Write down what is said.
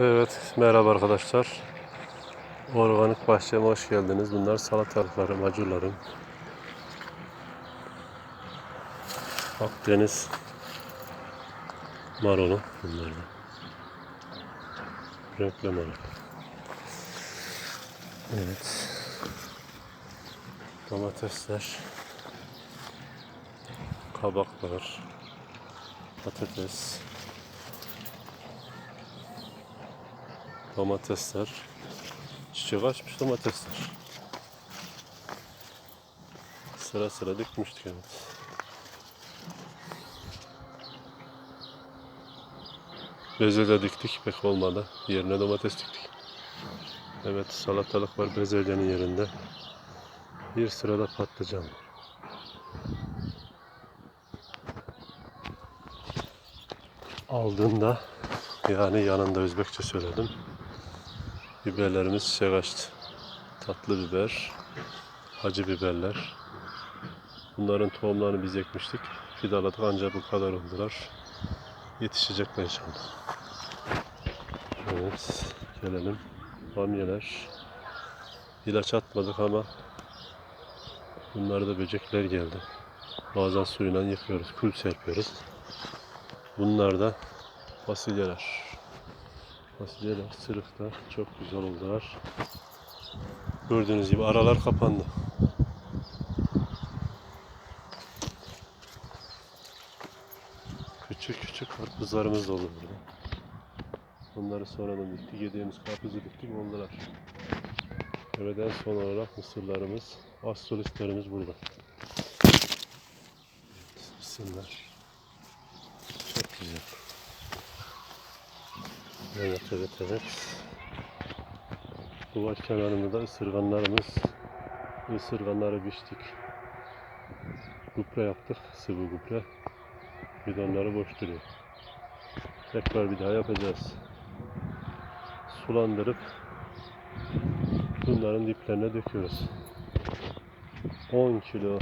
Evet, merhaba arkadaşlar. Organik bahçeme hoş geldiniz. Bunlar salatalıklarım, acurlarım. Akdeniz marulu bunlar da. Renkli marul. Evet. Domatesler. Kabaklar. Patates. Domatesler. Çiçek açmış domatesler. Sıra sıra dikmiştik evet. Bezelye diktik pek olmadı. Yerine domates diktik. Evet salatalık var bezelyenin yerinde. Bir sırada patlıcan. Aldığında yani yanında Özbekçe söyledim. Biberlerimiz çiçek açtı. Tatlı biber, acı biberler. Bunların tohumlarını biz ekmiştik. Fidaladık ancak bu kadar oldular. Yetişecekler inşallah. Evet, gelelim. Bamyeler. İlaç atmadık ama bunlarda böcekler geldi. Bazen suyla yıkıyoruz, kül serpiyoruz. Bunlar da fasulyeler. Fasulyeler sırıkta çok güzel oldular. Gördüğünüz gibi aralar kapandı. Küçük küçük karpuzlarımız da olur burada. Onları sonradan diktik. Yediğimiz karpuzu diktik oldular. Evet son olarak mısırlarımız, astrolistlerimiz burada. Mısırlar. Çok güzel. Evet evet evet. Duvar kenarında da ısırganlarımız. Isırganları biçtik. Gübre yaptık. Sıvı gübre. Bidonları boş duruyor. Tekrar bir daha yapacağız. Sulandırıp bunların diplerine döküyoruz. 10 kilo